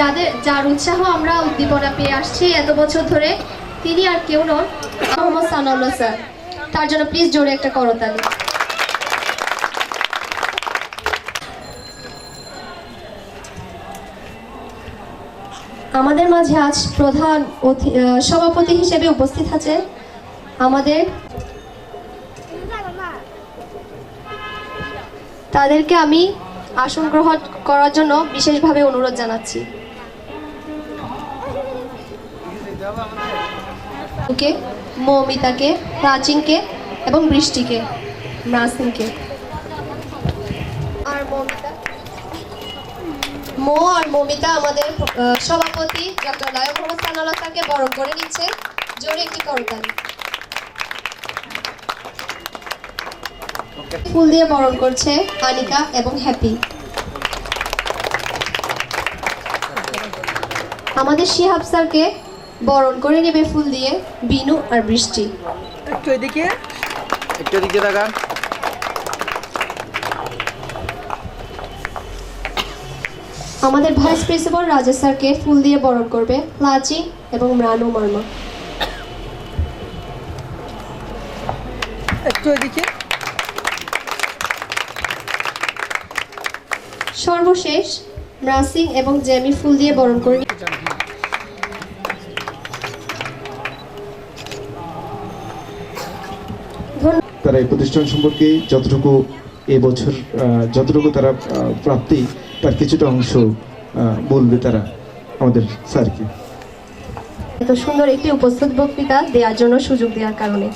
যাদের, যার উৎসাহ আমরা উদ্দীপনা পেয়ে আসছি এত বছর ধরে, তিনি আর কেউ নন। মোহাম্মদ সানাউল্লাহ স্যার তার জন্য প্লিজ জোরে একটা করো করতালি আমাদের মাঝে আজ প্রধান সভাপতি হিসেবে উপস্থিত আছে আমাদের তাদেরকে আমি আসন গ্রহণ করার জন্য বিশেষভাবে অনুরোধ জানাচ্ছি। ওকে মৌমিতাকে প্রাচীনকে এবং বৃষ্টিকে নাসিনকে আর মৌমিতা? মো আর মৌমিতা আমাদের সভাপতি ডক্টর লায়ক মোহাম্মদ সানাল্লাহ স্যারকে বরণ করে নিচ্ছে। জোরে একটি করতালি। ফুল দিয়ে বরণ করছে আনিকা এবং হ্যাপি। আমাদের শিহাব স্যারকে বরণ করে নেবে ফুল দিয়ে বিনু আর বৃষ্টি। একটু এদিকে। একটু তাকান। আমাদের ভাইস প্রিন্সিপাল রাজা স্যারকে ফুল দিয়ে বরণ করবে লাচি এবং ম্রানু মার্মা। একটু এদিকে। সর্বশেষ নাসিং এবং জ্যামি ফুল দিয়ে বরণ করে তারা এই প্রতিষ্ঠান সম্পর্কে যতটুকু এবছর যতটুকু তারা প্রাপ্তি, তার কিছুটা অংশ বলবে তারা আমাদের স্যারকে। এত সুন্দর একটি উপস্থিত বক্তৃতা দেওয়ার জন্য সুযোগ দেওয়ার কারণে।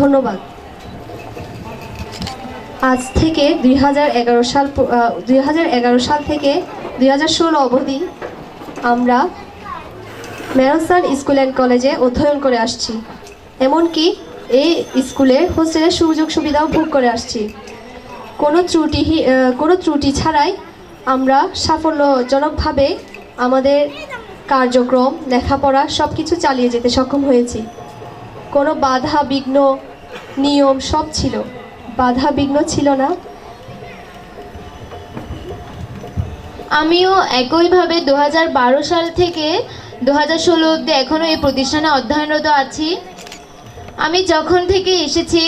ধন্যবাদ। আজ থেকে দুই হাজার এগারো সাল দুই হাজার এগারো সাল থেকে দুই হাজার ষোলো অবধি আমরা ম্যারোসান স্কুল অ্যান্ড কলেজে অধ্যয়ন করে আসছি। এমনকি এই স্কুলে হোস্টেলের সুযোগ সুবিধাও ভোগ করে আসছি। কোনো ত্রুটি কোনো ত্রুটি ছাড়াই আমরা সাফল্যজনকভাবে আমাদের কার্যক্রম, লেখাপড়া সব কিছু চালিয়ে যেতে সক্ষম হয়েছি। কোনো বাধা, বিঘ্ন, নিয়ম সব ছিল। বাধা, বিঘ্ন ছিল না। আমিও একইভাবে দু হাজার বারো সাল থেকে দু হাজার ষোলো অব্দি এখনও এই প্রতিষ্ঠানে অধ্যয়নরত আছি। আমি যখন থেকে এসেছি,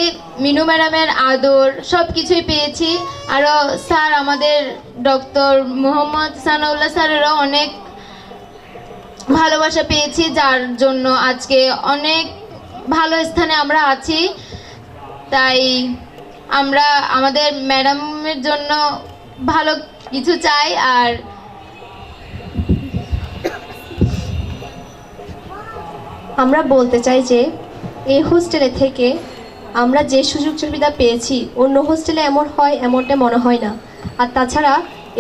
মিনু ম্যাডামের আদর সব কিছুই পেয়েছি। আরও স্যার আমাদের ডক্টর মোহাম্মদ সানাউল্লাহ স্যারেরও অনেক ভালোবাসা পেয়েছি, যার জন্য আজকে অনেক ভালো স্থানে আমরা আছি। তাই আমরা আমাদের ম্যাডামের জন্য ভালো কিছু চাই, আর আমরা বলতে চাই যে এই হোস্টেলে থেকে আমরা যে সুযোগ সুবিধা পেয়েছি, অন্য হোস্টেলে এমন হয়, এমনটা মনে হয় না। আর তাছাড়া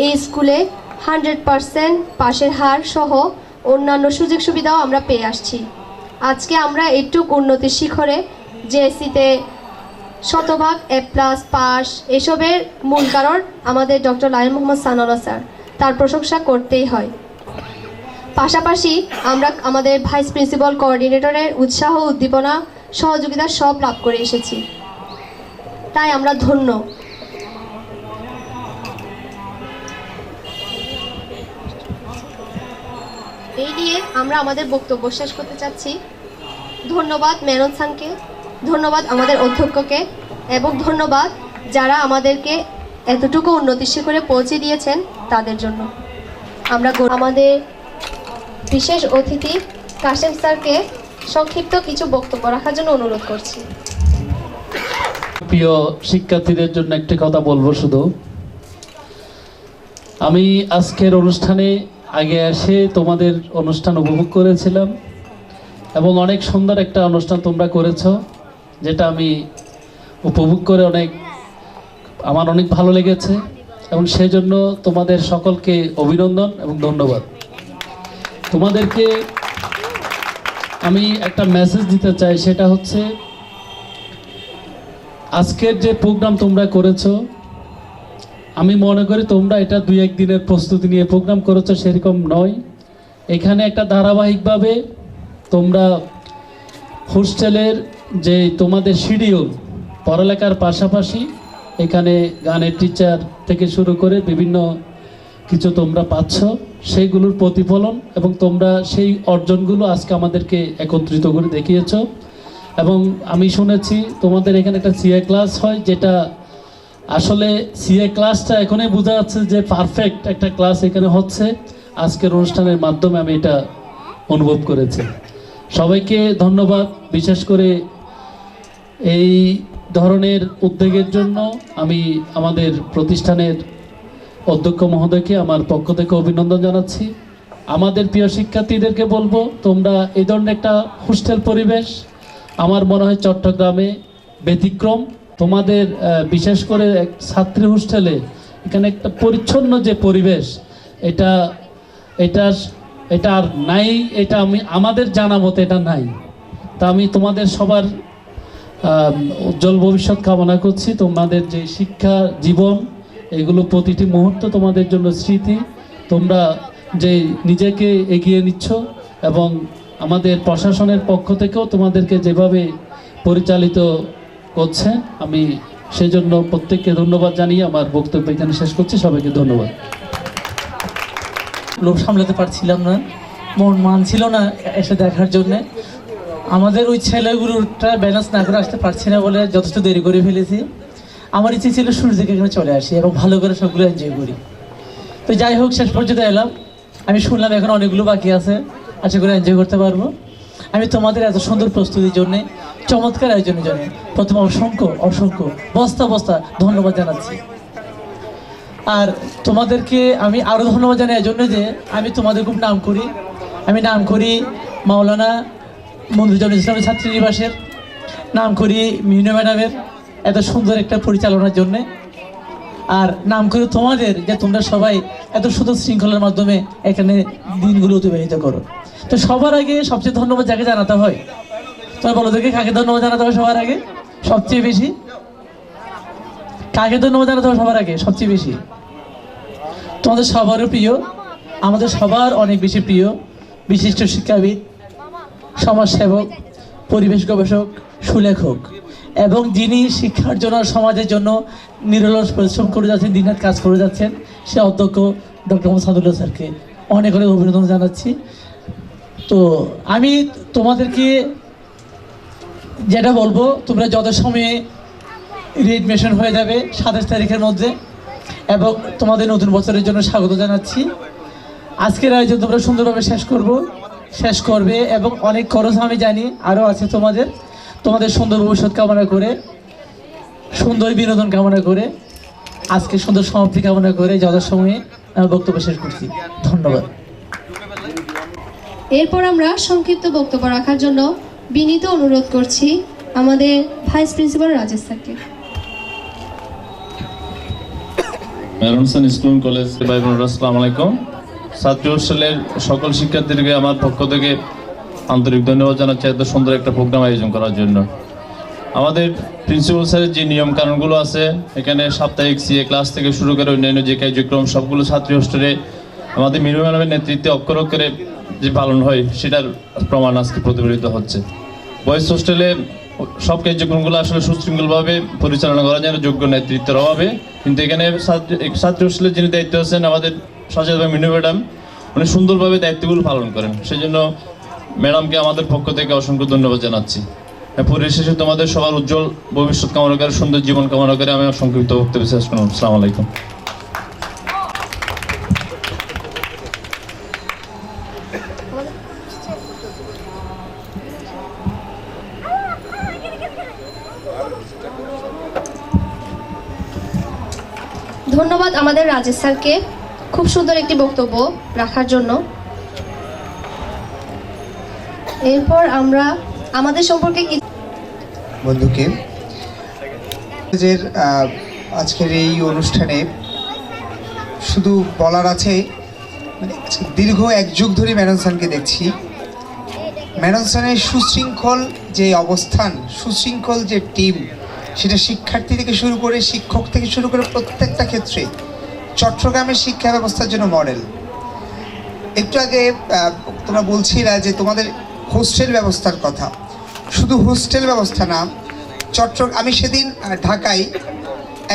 এই স্কুলে হান্ড্রেড পারসেন্ট পাশের হার সহ অন্যান্য সুযোগ সুবিধাও আমরা পেয়ে আসছি। আজকে আমরা একটু উন্নতির শিখরে জেএসসিতে শতভাগ এ প্লাস, পাস এসবের মূল কারণ আমাদের doctor lion Mohammad Sanaullah sir. তার প্রশংসা করতেই হয়। পাশাপাশি আমরা আমাদের ভাইস প্রিন্সিপাল কোঅর্ডিনেটরের উৎসাহ, উদ্দীপনা, সহযোগিতা সব লাভ করে এসেছি। তাই আমরা ধন্য। এই নিয়ে আমরা আমাদের বক্তব্য শেষ করতে চাচ্ছি। ধন্যবাদ মেনন খানকে ধন্যবাদ আমাদের অধ্যক্ষকে, এবং ধন্যবাদ যারা আমাদেরকে এতটুকু উন্নতি শিখরে পৌঁছে দিয়েছেন তাদের জন্য। আমরা আমাদের বিশেষ অতিথি কাশেম স্যারকে সংক্ষিপ্ত কিছু বক্তব্য রাখার জন্য অনুরোধ করছি। প্রিয় শিক্ষার্থীদের জন্য একটি কথা বলব শুধু। আমি আজকের অনুষ্ঠানে আগে এসে তোমাদের অনুষ্ঠান উপভোগ করেছিলাম এবং অনেক সুন্দর একটা অনুষ্ঠান তোমরা করেছ, যেটা আমি উপভোগ করে অনেক, আমার অনেক ভালো লেগেছে এবং সেজন্য তোমাদের সকলকে অভিনন্দন এবং ধন্যবাদ। তোমাদেরকে আমি একটা মেসেজ দিতে চাই, সেটা হচ্ছে, আজকের যে প্রোগ্রাম তোমরা করেছ, আমি মনে করি তোমরা এটা দুই এক দিনের প্রস্তুতি নিয়ে প্রোগ্রাম করেছ, সেরকম নয়। এখানে একটা ধারাবাহিকভাবে তোমরা হোস্টেলের যে তোমাদের শিডিউল পড়ালেখার পাশাপাশি এখানে গানের টিচার থেকে শুরু করে বিভিন্ন কিছু তোমরা পাচ্ছ। সেইগুলোর প্রতিফলন এবং তোমরা সেই অর্জনগুলো আজকে আমাদেরকে একত্রিত করে দেখিয়েছ। এবং আমি শুনেছি তোমাদের এখানে একটা সিএ ক্লাস হয় যেটা আসলে সিএ ক্লাসটা এখনই বোঝা যাচ্ছে যে পারফেক্ট একটা ক্লাস এখানে হচ্ছে। আজকের অনুষ্ঠানের মাধ্যমে আমি এটা অনুভব করেছি। সবাইকে ধন্যবাদ বিশেষ করে এই ধরনের উদ্যোগের জন্য আমি আমাদের প্রতিষ্ঠানের অধ্যক্ষ মহোদয়কে আমার পক্ষ থেকে অভিনন্দন জানাচ্ছি। আমাদের প্রিয় শিক্ষার্থীদেরকে বলব, তোমরা এই ধরনের একটা হোস্টেল পরিবেশ আমার মনে হয় চট্টগ্রামে ব্যতিক্রম। তোমাদের বিশেষ করে ছাত্রী হোস্টেলে এখানে একটা পরিচ্ছন্ন যে পরিবেশ, এটা এটা এটা আর নাই, এটা আমি, আমাদের জানা মতে এটা নাই। তা আমি তোমাদের সবার উজ্জ্বল ভবিষ্যৎ কামনা করছি। তোমাদের যে শিক্ষা জীবন এগুলো প্রতিটি মুহূর্ত তোমাদের জন্য স্মৃতি। তোমরা যে নিজেকে এগিয়ে নিচ্ছ এবং আমাদের প্রশাসনের পক্ষ থেকেও তোমাদেরকে যেভাবে পরিচালিত করছে, আমি সেজন্য প্রত্যেককে ধন্যবাদ জানিয়ে আমার বক্তব্য এখানে শেষ করছি। সবাইকে ধন্যবাদ। লোভ সামলাতে পারছিলাম না, মন মানছিল না এসে দেখার জন্যে। আমাদের ওই ছেলেগুলোটা ব্যালেন্স না করে আসতে পারছি না বলে যথেষ্ট দেরি করে ফেলেছি। আমার ইচ্ছে ছিল সূর্য থেকে এখানে চলে আসি এবং ভালো করে সবগুলো এনজয় করি। তো যাই হোক, শেষ পর্যন্ত এলাম। আমি শুনলাম এখন অনেকগুলো বাকি আছে। আশা করে এনজয় করতে পারব। আমি তোমাদের এত সুন্দর প্রস্তুতির জন্যে, চমৎকার আয়োজনের জন্য প্রথমে অসংখ্য অসংখ্য, বস্তা বস্তা ধন্যবাদ জানাচ্ছি। আর তোমাদেরকে আমি আরও ধন্যবাদ জানাই এই জন্য যে আমি তোমাদের খুব নাম করি। আমি নাম করি মাওলানা মন্দিরজন ইসলামের ছাত্রী নিবাসের নাম করি মিনু ম্যাডামের। এত সুন্দর একটা পরিচালনার জন্যে। আর নাম করে তোমাদের যে তোমরা সবাই এত সুন্দর শৃঙ্খলার মাধ্যমে এখানে দিনগুলো অতিবাহিত করো। তো সবার আগে সবচেয়ে ধন্যবাদ যাকে জানাতে হয়। তোমার বলো দেখে কাকে ধন্যবাদ জানাতে হয় সবার আগে? সবচেয়ে বেশি? কাকে ধন্যবাদ জানাতে হবে সবার আগে? সবচেয়ে বেশি? তোমাদের সবারও প্রিয়, আমাদের সবার অনেক বেশি প্রিয় বিশিষ্ট শিক্ষাবিদ, সমাজসেবক, পরিবেশ গবেষক, সুলেখক। এবং যিনি শিক্ষার জন্য সমাজের জন্য নিরলস পরিশ্রম করে যাচ্ছেন, দিনরাত কাজ করে যাচ্ছেন, সে অধ্যক্ষ ডক্টর মোহাম্মদ সাদুল্লাহ স্যারকে অনেক অনেক অভিনন্দন জানাচ্ছি। তো আমি তোমাদেরকে যেটা বলব, তোমরা যত সময়ে রিএডমিশন হয়ে যাবে সাতাশ তারিখের মধ্যে, এবং তোমাদের নতুন বছরের জন্য স্বাগত জানাচ্ছি। আজকের আয়োজন তোমরা সুন্দরভাবে শেষ করব, শেষ করবে, এবং অনেক খরচ আমি জানি, আরও আছে তোমাদের। তোমাদের সুন্দর ভবিষ্যৎ কামনা করে সুন্দর বিনোদন কামনা করে আজকে সুন্দর সমাপ্তি কামনা করে যথাসময়ে আমি বক্তব্য শেষ করছি। ধন্যবাদ। এরপর আমরা সংক্ষিপ্ত বক্তব্য রাখার জন্য বিনীত অনুরোধ করছি আমাদের ভাইস প্রিন্সিপাল রাজেশ স্যারকে। ম্যারনসন স্কুল কলেজ ভাই বোনেরা আসসালামু আলাইকুম। ছাত্রী হোস্টেলের সকল শিক্ষার্থীদেরকে আমার পক্ষ থেকে আন্তরিক ধন্যবাদ জানাচ্ছি এত সুন্দর একটা প্রোগ্রাম আয়োজন করার জন্য। আমাদের প্রিন্সিপাল স্যারের যে নিয়ম কানুনগুলো আছে, এখানে সাপ্তাহিক সিএ ক্লাস থেকে শুরু করে অন্যান্য যে কার্যক্রম, সবগুলো ছাত্রী হোস্টেলে আমাদের মিনু ম্যাডামের নেতৃত্বে অক্ষর অক্ষরে যে পালন হয়, সেটার প্রমাণ আজকে প্রতিফলিত হচ্ছে। বয়েজ হোস্টেলে সব কার্যক্রমগুলো আসলে সুশৃঙ্খলভাবে পরিচালনা করা যায় যোগ্য নেতৃত্বের অভাবে, কিন্তু এখানে ছাত্র- হোস্টেলের যিনি দায়িত্ব আছেন আমাদের সচেতন মিনু ম্যাডাম, উনি সুন্দরভাবে দায়িত্বগুলো পালন করেন। সেই জন্য ম্যাডামকে আমাদের পক্ষ থেকে অসংখ্য ধন্যবাদ জানাচ্ছি। হ্যাঁ, পরিশেষে তোমাদের সবার উজ্জ্বল ভবিষ্যৎ কামনা করে সুন্দর জীবন কামনা করে আমি সংক্ষিপ্ত বক্তব্য শেষ করলাম। আসসালামু আলাইকুম। ধন্যবাদ আমাদের রাজেশ স্যারকে। খুব সুন্দর একটি বক্তব্য রাখার জন্য। এরপর আমরা আমাদের সম্পর্কে কি বন্ধুকে আজকের এই অনুষ্ঠানে শুধু বলার আছে মানে দীর্ঘ এক যুগ ধরে ম্যাননসানকে দেখছি। ম্যাননসানের সুশৃঙ্খল যে অবস্থান, সুশৃঙ্খল যে টিম, সেটা শিক্ষার্থী থেকে শুরু করে শিক্ষক থেকে শুরু করে প্রত্যেকটা ক্ষেত্রে চট্টগ্রামের শিক্ষা ব্যবস্থার জন্য মডেল। একটু আগে তোমরা বলছিলা যে তোমাদের হোস্টেল ব্যবস্থার কথা। শুধু হোস্টেল ব্যবস্থা না, চট্টগ্রাম, আমি সেদিন ঢাকায়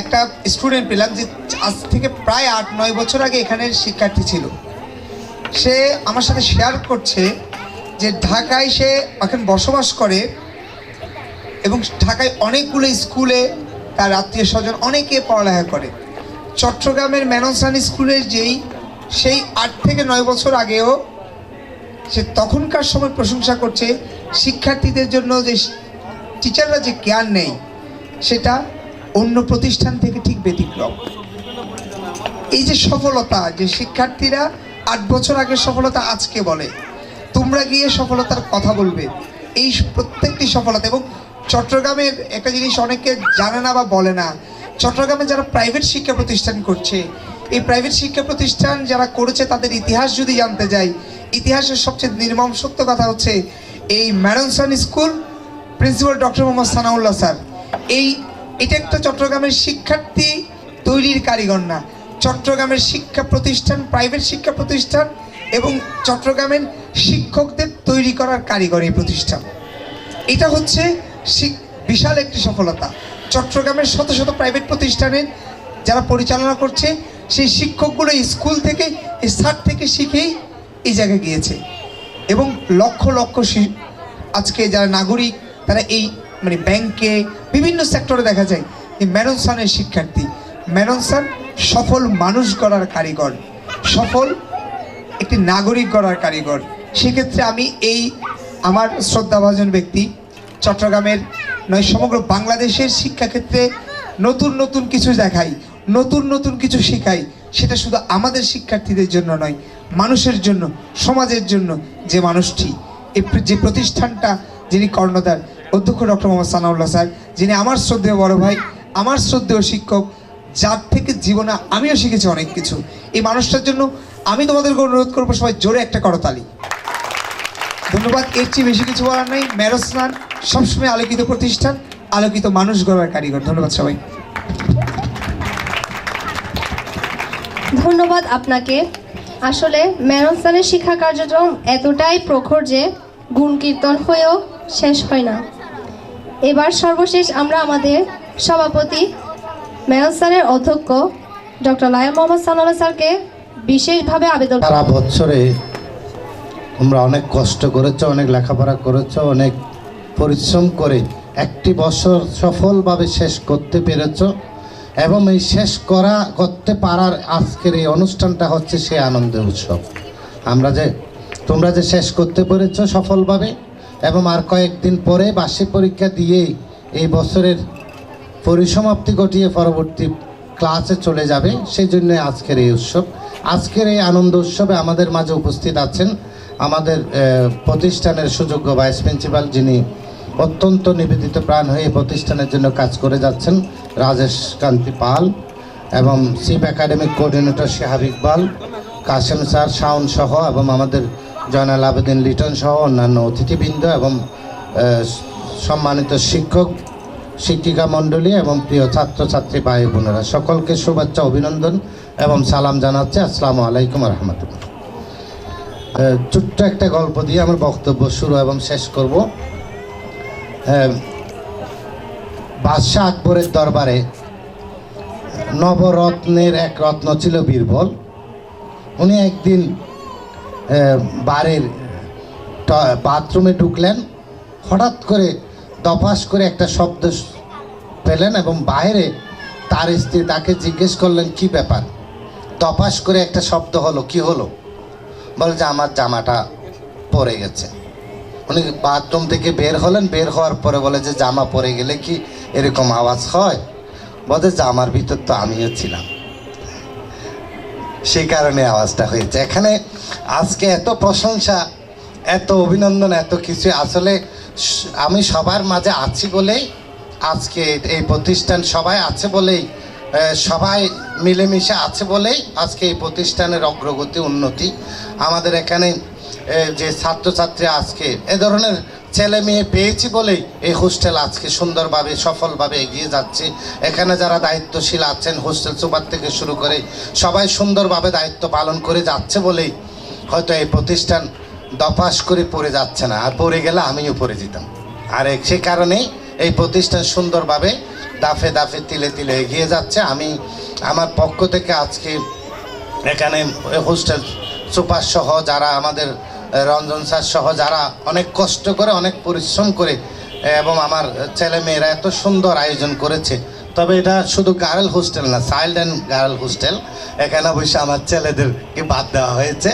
একটা স্টুডেন্ট পেলাম যে আজ থেকে প্রায় আট, নয় বছর আগে এখানের শিক্ষার্থী ছিল। সে আমার সাথে শেয়ার করছে যে ঢাকায় সে এখন বসবাস করে এবং ঢাকায় অনেকগুলো স্কুলে তার আত্মীয় স্বজন অনেকে পড়ালেখা করে। চট্টগ্রামের ম্যানসান স্কুলের যেই, সেই আট থেকে নয় বছর আগেও সে তখনকার সময় প্রশংসা করছে শিক্ষার্থীদের জন্য যে টিচাররা যে জ্ঞান নেই, সেটা অন্য প্রতিষ্ঠান থেকে ঠিক ব্যতিক্রম। এই যে সফলতা যে শিক্ষার্থীরা আট বছর আগে সফলতা আজকে বলে, তোমরা গিয়ে সফলতার কথা বলবে। এই প্রত্যেকটি সফলতা এবং চট্টগ্রামের একটা জিনিস অনেকে জানে না বা বলে না, চট্টগ্রামে যারা প্রাইভেট শিক্ষা প্রতিষ্ঠান করছে, এই প্রাইভেট শিক্ষা প্রতিষ্ঠান যারা করেছে তাদের ইতিহাস যদি জানতে যাই ইতিহাসের সবচেয়ে নির্মম সত্য কথা হচ্ছে এই ম্যারনসন school principal doctor Mohammad Sanaullah sir. এই এটা একটা চট্টগ্রামের শিক্ষার্থী তৈরির কারিগর না। চট্টগ্রামের শিক্ষা প্রতিষ্ঠান প্রাইভেট শিক্ষা প্রতিষ্ঠান এবং চট্টগ্রামের শিক্ষকদের তৈরি করার কারিগর এই প্রতিষ্ঠান। এটা হচ্ছে বিশাল একটি সফলতা। চট্টগ্রামের শত শত প্রাইভেট প্রতিষ্ঠানের যারা পরিচালনা করছে, সেই শিক্ষকগুলো স্কুল থেকে স্যার থেকে শিখেই এই জায়গায় গিয়েছে। এবং লক্ষ লক্ষ আজকে যারা নাগরিক, তারা এই মানে ব্যাংকে বিভিন্ন সেক্টরে দেখা যায় এই ম্যাননসানের শিক্ষার্থী। ম্যাননসান সফল মানুষ গড়ার কারিগর, সফল একটি নাগরিক গড়ার কারিগর। সেক্ষেত্রে আমি এই আমার শ্রদ্ধাভাজন ব্যক্তি চট্টগ্রামের নয়, সমগ্র বাংলাদেশের শিক্ষাক্ষেত্রে নতুন নতুন কিছু দেখাই। নতুন নতুন কিছু শেখাই, সেটা শুধু আমাদের শিক্ষার্থীদের জন্য নয়, মানুষের জন্য, সমাজের জন্য যে মানুষটি। যে প্রতিষ্ঠানটা যিনি কর্ণধার, অধ্যক্ষ ডক্টর মোহাম্মদ সানাউল্লাহ স্যার যিনি আমার শ্রদ্ধেয় বড় ভাই, আমার শ্রদ্ধেয় শিক্ষক, যার থেকে জীবনে আমিও শিখেছি অনেক কিছু। এই মানুষটার জন্য আমি তোমাদেরকে অনুরোধ করব সবাই জোরে একটা করতালি। ধন্যবাদ, এর চেয়ে বেশি কিছু বলার নেই। ম্যারোস্নান সবসময় আলোকিত প্রতিষ্ঠান, আলোকিত মানুষ গড়ার কারিগর। ধন্যবাদ সবাই। ধন্যবাদ আপনাকে। আসলে ম্যারনসানের শিক্ষা কার্যক্রম এতটাই প্রখর যে গুণ কীর্তন হয়েও শেষ হয় না। এবার সর্বশেষ আমরা আমাদের সভাপতি ম্যারনসানের অধ্যক্ষ ডক্টর লায়ন মোহাম্মদ সাল্লাহ স্যারকে বিশেষভাবে আবেদন সারা বছরে তোমরা অনেক কষ্ট করেছ, অনেক লেখাপড়া করেছ, অনেক পরিশ্রম করে একটি বছর সফলভাবে শেষ করতে পেরেছ। এবং এই শেষ করা, করতে পারার আজকের এই অনুষ্ঠানটা হচ্ছে সেই আনন্দের উৎসব। আমরা যে, তোমরা যে শেষ করতে পেরেছ সফলভাবে এবং আর কয়েকদিন পরে বার্ষিক পরীক্ষা দিয়েই এই বছরের পরিসমাপ্তি ঘটিয়ে পরবর্তী ক্লাসে চলে যাবে, সেই জন্য আজকের এই উৎসব। আজকের এই আনন্দ উৎসবে আমাদের মাঝে উপস্থিত আছেন আমাদের প্রতিষ্ঠানের সুযোগ্য ভাইস প্রিন্সিপাল যিনি অত্যন্ত নিবেদিত প্রাণ হয়ে প্রতিষ্ঠানের জন্য কাজ করে যাচ্ছেন রাজেশ কান্তি পাল এবং sheep academic coordinator Shehab Iqbal, Kashem sir Shaon সহ এবং আমাদের জয়নাল আবেদিন লিটন সহ অন্যান্য অতিথিবৃন্দ এবং সম্মানিত শিক্ষক, শিক্ষিকা মণ্ডলী এবং প্রিয় ছাত্রছাত্রী ভাই বোনেরা, সকলকে শুভেচ্ছা, অভিনন্দন এবং সালাম জানাচ্ছি। আসসালামু আলাইকুম রহমতুল্লাহ। ছোট্ট একটা গল্প দিয়ে আমার বক্তব্য শুরু এবং শেষ করব। বাদশাহ আকবরের দরবারে নবরত্নের এক রত্ন ছিল বীরবল। উনি একদিন ট- বাথরুমে ঢুকলেন। হঠাৎ করে দপাস করে একটা শব্দ পেলেন এবং বাইরে তার স্ত্রী তাকে জিজ্ঞেস করলেন, কি ব্যাপার? দপাস করে একটা শব্দ হলো, কি হলো? বলে যে, আমার জামাটা পরে গেছে। উনি বাথরুম থেকে বের হলেন, বের হওয়ার পরে বলে যে, জামা পরে গেলে কি এরকম আওয়াজ হয়? বলে, জামার ভিতর তো আমিও ছিলাম। সেই কারণে আওয়াজটা হয়েছে। এখানে আজকে এত প্রশংসা, এত অভিনন্দন, এত কিছু আসলে আমি সবার মাঝে আছি বলেই আজকে এই প্রতিষ্ঠান সবাই আছে বলেই সবাই মিলেমিশে আছে বলেই আজকে এই প্রতিষ্ঠানের অগ্রগতি, উন্নতি। আমাদের এখানে যে ছাত্রছাত্রী আজকে, এ ধরনের ছেলে মেয়ে পেয়েছি বলেই এই হোস্টেল আজকে সুন্দরভাবে, সফলভাবে এগিয়ে যাচ্ছে। এখানে যারা দায়িত্বশীল আছেন, হোস্টেল সুপার থেকে শুরু করে সবাই সুন্দরভাবে দায়িত্ব পালন করে যাচ্ছে বলেই হয়তো এই প্রতিষ্ঠান দপাস করে পড়ে যাচ্ছে না। আর পড়ে গেলে আমিও পড়ে যেতাম। আর সে কারণেই এই প্রতিষ্ঠান সুন্দরভাবে দাফে দাফে, তিলে তিলে এগিয়ে যাচ্ছে। আমি আমার পক্ষ থেকে আজকে এখানে হোস্টেল সুপার সহ যারা আমাদের রঞ্জন স্যার সহ যারা অনেক কষ্ট করে, অনেক পরিশ্রম করে এবং আমার ছেলে মেয়েরা এত সুন্দর আয়োজন করেছে। তবে এটা শুধু গার্ল হোস্টেল না, চাইল্ড অ্যান্ড গার্ল হোস্টেল। এখানে অবশ্যই আমার ছেলেদেরকে বাদ দেওয়া হয়েছে।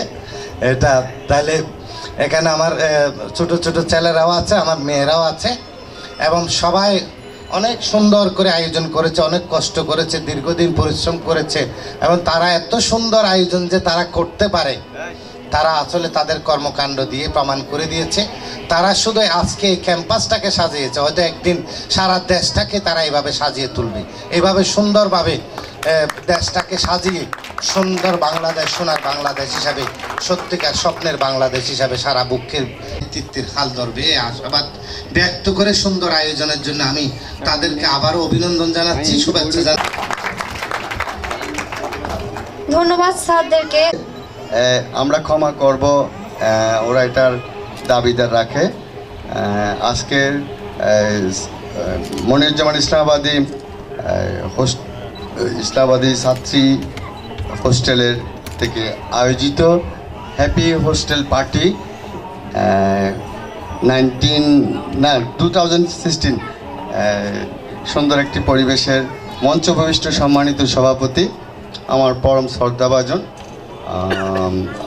এটা তাহলে এখানে আমার ছোট ছোট ছেলেরাও আছে, আমার মেয়েরাও আছে, এবং সবাই অনেক সুন্দর করে আয়োজন করেছে, অনেক কষ্ট করেছে, দীর্ঘদিন পরিশ্রম করেছে, এবং তারা এত সুন্দর আয়োজন যে তারা করতে পারে। তারা আসলে তাদের কর্মকাণ্ড দিয়ে প্রমাণ করে দিয়েছে। তারা শুধু আজকে এই ক্যাম্পাসটাকে সাজিয়েছে, হয়তো একদিন সারা দেশটাকে তারা এভাবে সাজিয়ে তুলবে। এভাবে সুন্দরভাবে দেশটাকে সাজিয়ে সুন্দর বাংলাদেশ, সোনার বাংলাদেশ হিসাবে, সত্যিকার স্বপ্নের বাংলাদেশ হিসাবে সারা বুকের নেতৃত্বের হাল ধরবে। এই আশাবাদ ব্যক্ত করে সুন্দর আয়োজনের জন্য আমি তাদেরকে আবারও অভিনন্দন জানাচ্ছি, শুভেচ্ছা জানাচ্ছি। ধন্যবাদ স্যারদেরকে। আমরা ক্ষমা করব ওরা এটার দাবিদার রাখে। আহ, আজকের মনিরুজ্জামান ইসলামাবাদী হোস্ট- ইসলামাবাদী ছাত্রী হোস্টেলের থেকে আয়োজিত হ্যাপি হোস্টেল পার্টি নাইনটিন না টু থাউজেন্ড সিক্সটিন সুন্দর একটি পরিবেশের মঞ্চ ভবিষ্ঠ সম্মানিত সভাপতি আমার পরম শ্রদ্ধাভাজন।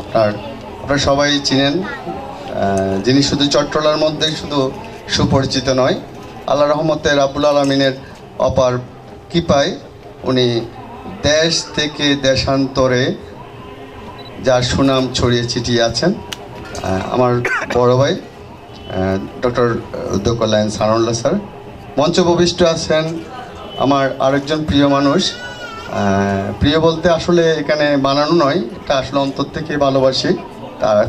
আপনার, আপনারা সবাই চিনেন যিনি শুধু চট্টলার মধ্যে শুধু সুপরিচিত নয়, আল্লাহ রহমতে রাবুল আলমিনের অপার কৃপায় উনি দেশ থেকে দেশান্তরে যার সুনাম ছড়িয়ে ছিটিয়ে আছেন। আমার বড় ভাই ডক্টর উদ্যোগলায়ন সানুল্লাহ স্যার, মঞ্চ উপবিষ্ট আছেন আমার আরেকজন প্রিয় মানুষ প্রিয় বলতে আসলে এখানে বানানো নয়, এটা আসলে অন্তর থেকে ভালোবাসি।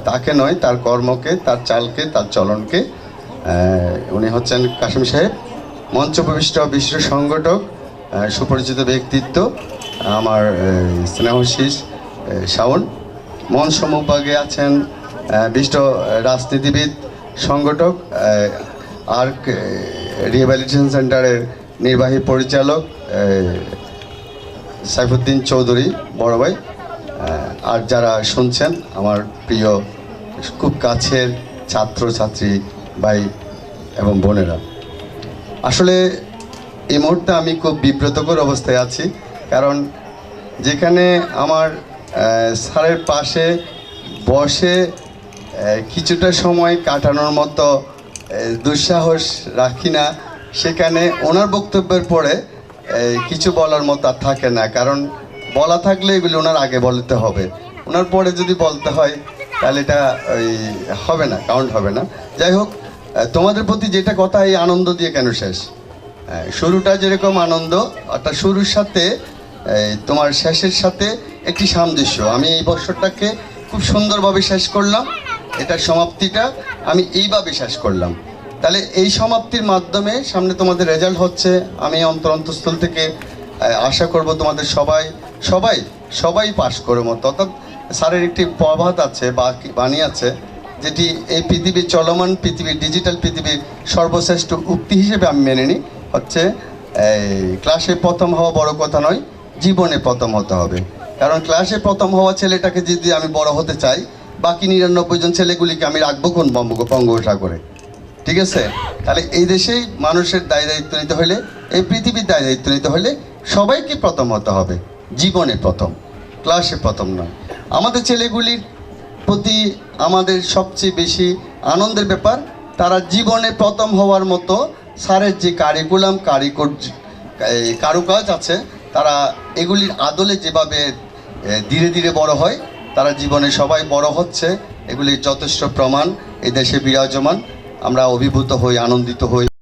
তাকে নয়, তার কর্মকে, তার চালকে, তার চলনকে। উনি হচ্ছেন কাশিম সাহেব মঞ্চ প্রবিষ্ট বিশ্ব সংগঠক সুপরিচিত ব্যক্তিত্ব, আমার স্নেহশীষ শাওন। মন সমভাগে আছেন বিশিষ্ট রাজনীতিবিদ, সংগঠক আর্ক রিহ্যাবিলিটেশন সেন্টারের নির্বাহী পরিচালক সাইফুদ্দিন চৌধুরী, বড় ভাই। আর যারা শুনছেন, আমার প্রিয়, খুব কাছের ছাত্রছাত্রী ভাই এবং বোনেরা। আসলে এই মুহূর্তে আমি খুব বিব্রতকর অবস্থায় আছি, কারণ যেখানে আমার স্যারের পাশে বসে কিছুটা সময় কাটানোর মতো দুঃসাহস রাখি না। সেখানে ওনার বক্তব্যের পরে কিছু বলার মতো আর থাকে না, কারণ বলা থাকলে এগুলি ওনার আগে বলতে হবে। ওনার পরে যদি বলতে হয়, তাহলে এটা ওই হবে না কাউন্ট হবে না। যাই হোক তোমাদের প্রতি যেটা কথা, এই আনন্দ দিয়ে কেন শেষ? শুরুটা যেরকম আনন্দ, অর্থাৎ শুরুর সাথে তোমার শেষের সাথে একটি সামঞ্জস্য। আমি এই বছরটাকে খুব সুন্দরভাবে শেষ করলাম, এটার সমাপ্তিটা আমি এইভাবে শেষ করলাম। তাহলে এই সমাপ্তির মাধ্যমে সামনে তোমাদের রেজাল্ট হচ্ছে। আমি অন্তর অন্তঃস্থল থেকে আশা করব তোমাদের সবাই সবাই সবাই পাশ করে মতো। অর্থাৎ স্যারের একটি প্রভাত আছে বাণী আছে, যেটি এই পৃথিবীর চলমান পৃথিবীর ডিজিটাল পৃথিবীর সর্বশ্রেষ্ঠ উক্তি হিসেবে আমি মেনে নিই। হচ্ছে ক্লাসে প্রথম হওয়া বড় কথা নয়, জীবনে প্রথম হতে হবে। কারণ ক্লাসে প্রথম হওয়া ছেলেটাকে যদি আমি বড় হতে চাই, বাকি নিরানব্বই জন ছেলেগুলিকে আমি রাখব কোন বঙ্গ, বঙ্গোপসাগরে? ঠিক আছে? তাহলে এই দেশেই মানুষের দায় দায়িত্ব নিতে হলে, এই পৃথিবীর দায় দায়িত্ব নিতে হলে সবাইকে প্রথম হতে হবে, জীবনে প্রথম ক্লাসে প্রথম নয়। আমাদের ছেলেগুলির প্রতি আমাদের সবচেয়ে বেশি আনন্দের ব্যাপার, তারা জীবনে প্রথম হওয়ার মতো স্যারের যে কারিকুলাম কারিকর কারুকাজ আছে, তারা এগুলির আদলে যেভাবে ধীরে ধীরে বড় হয়, তারা জীবনে সবাই বড় হচ্ছে, এগুলির যথেষ্ট প্রমাণ, এই দেশে বিরাজমান। আমরা অভিভূত হই আনন্দিত হই।